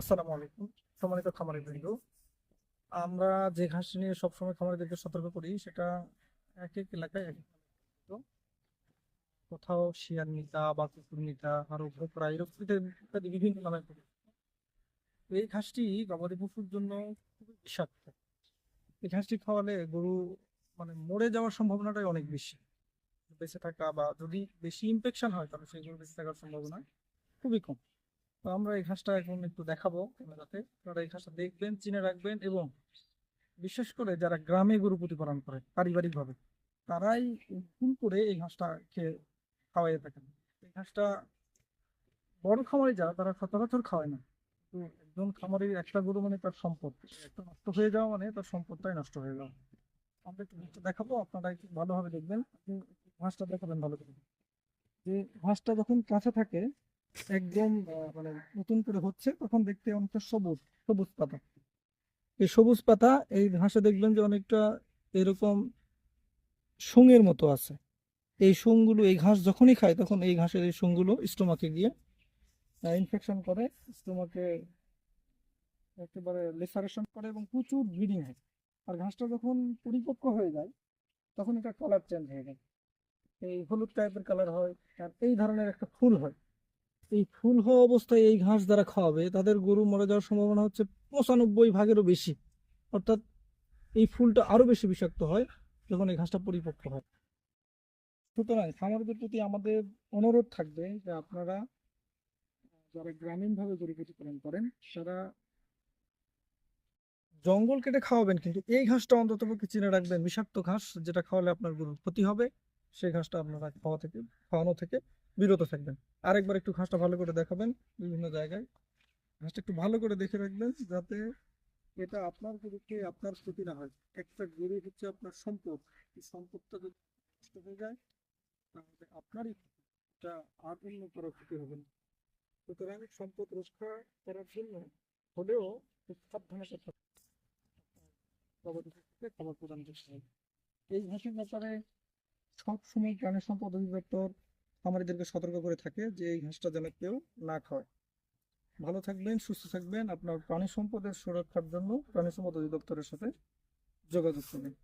আসসালামু আলাইকুম। সম্মানিত খামারি বৃন্দ আমরা যে ঘাসটি নিয়ে সবসময় খামারিদেরকে সতর্ক করি, সেটা এক এক এলাকায় এক। কোথাও শিয়ার নিতা বা কুকুর নিতা আরও ভোকরা এরকম বিভিন্ন নামে এই ঘাসটি গবাদি পশুর জন্য খুবই বিষাক্ত। এই ঘাসটি খাওয়ালে গরু মানে মরে যাওয়ার সম্ভাবনাটাই অনেক বেশি। বেঁচে থাকা বা যদি বেশি ইনফেকশন হয়, তাহলে সেই গরু বেঁচে থাকার সম্ভাবনা খুবই কম। তো আমরা এই ঘাসটা এখন একটু দেখাবো ক্যামেরাতে। আপনারা এই ঘাসটা দেখবেন, চিনে রাখবেন এবং বিশেষ করে যারা গ্রামে গরু প্রতিপালন করে পারিবারিক ভাবে তারাই ভুল করে এই ঘাসটা খেয়ে খাওয়াই থাকেন। এই ঘাসটা বড় খামারি যারা তারা সচরাচর খাওয়ায় না। তো একজন খামারির একটা গরু মানে তার সম্পদ। একটা নষ্ট হয়ে যাওয়া মানে তার সম্পদটাই নষ্ট হয়ে যাওয়া। আমরা একটু ঘাসটা দেখাবো, আপনারা একটু ভালোভাবে দেখবেন। ঘাসটা দেখাবেন ভালো করে। যে ঘাসটা যখন কাঁচা থাকে একদম মানে নতুন করে হচ্ছে, তখন দেখতে অনেকটা সবুজ সবুজ পাতা। এই সবুজ পাতা, এই ঘাসে দেখবেন যে অনেকটা এরকম শুঙের মতো আছে। এই শুংগুলো এই ঘাস যখনই খায়, তখন এই ঘাসের এই শুংগুলো স্টোমাকে গিয়ে ইনফেকশন করে স্টোমাকে একেবারে লেসারেশন করে এবং প্রচুর ব্লিডিং হয়। আর ঘাসটা যখন পরিপক্ক হয়ে যায়, তখন এটা কালার চেঞ্জ হয়ে যায়। এই হলুদ টাইপের কালার হয়, আর এই ধরনের একটা ফুল হয়। এই ফুল হওয়া অবস্থায় এই ঘাস যারা খাওয়াবে, তাদের গরু মরে যাওয়ার সম্ভাবনা হচ্ছে পঁচানব্বই ভাগেরও বেশি। অর্থাৎ এই ফুলটা আরও বেশি বিষাক্ত হয় যখন এই ঘাসটা পরিপক্ক হয়। সুতরাং খামারদের প্রতি আমাদের অনুরোধ থাকবে যে আপনারা যারা গ্রামীণভাবে গরু প্রতিপালন করেন, তারা জঙ্গল কেটে খাওয়াবেন, কিন্তু এই ঘাসটা অন্তত চিনে রাখবেন। বিষাক্ত ঘাস যেটা খাওয়ালে আপনার গরুর ক্ষতি হবে, সেই ঘাসটা আপনারা খাওয়া থেকে, খাওয়ানো থেকে বিরত থাকবেন। আরেকবার একটু ঘাসটা ভালো করে দেখাবেন বিভিন্ন জায়গায়। ঘাসটা একটু ভালো করে দেখে রাখবেন যাতে এটা আপনার গরুকে আপনার ক্ষতি না হয়। একটা গরু হচ্ছে আপনার সম্পদ। এই সম্পদটা যদি নষ্ট হয়ে যায়, তাহলে আপনারই এটা আর অন্য কারও ক্ষতি হবে না। সুতরাং সম্পদ রক্ষা করার জন্য হলেও খুব সাবধানে করতে হবে। গবাদি পশুকে খাবার প্রদান করতে হবে। এই ঘাসের ব্যাপারে সব সময় প্রাণী সম্পদ অধিদপ্তর খামারিদেরকে সতর্ক করে থাকে যে এই ঘাসটা যেন কেউ না খায়। ভালো থাকবেন, সুস্থ থাকবেন। আপনার প্রাণী সম্পদের সুরক্ষার জন্য প্রাণী সম্পদ অধিদপ্তরের সাথে যোগাযোগ করবেন